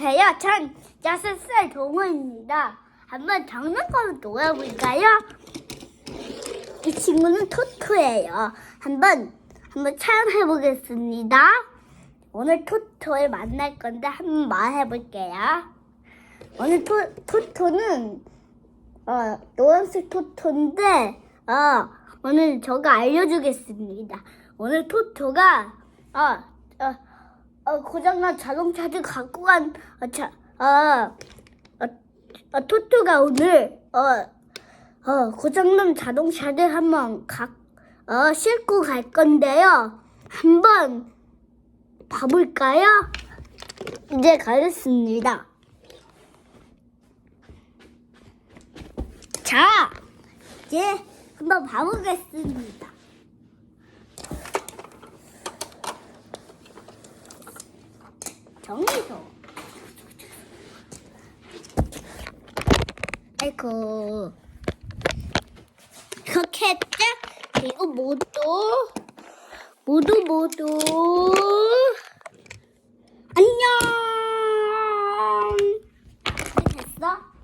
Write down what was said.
안녕하세요. 전 여섯 살 동호입니다. 한번 장난감을 놀아볼까요? 이 친구는 토토예요. 한번 한번 촬영해 보겠습니다. 오늘 토토를 만날 건데 한번 말해 볼게요. 오늘 토, 토토는 어, 노란색 토토인데 어, 오늘 제가 알려주겠습니다. 오늘 토토가 어, 어, 어, 고장난 자동차를 갖고 간 어, 자, 어, 어, 어, 토토가 오늘 어, 어, 고장난 자동차를 한번 가, 어, 싣고 갈 건데요. 한번 봐볼까요? 이제 가겠습니다. 자, 이제 한번 봐보겠습니다. 정리소. 아이고. 그렇게 했죠? 그리고 모두, 모두, 모두. 안녕! 됐어?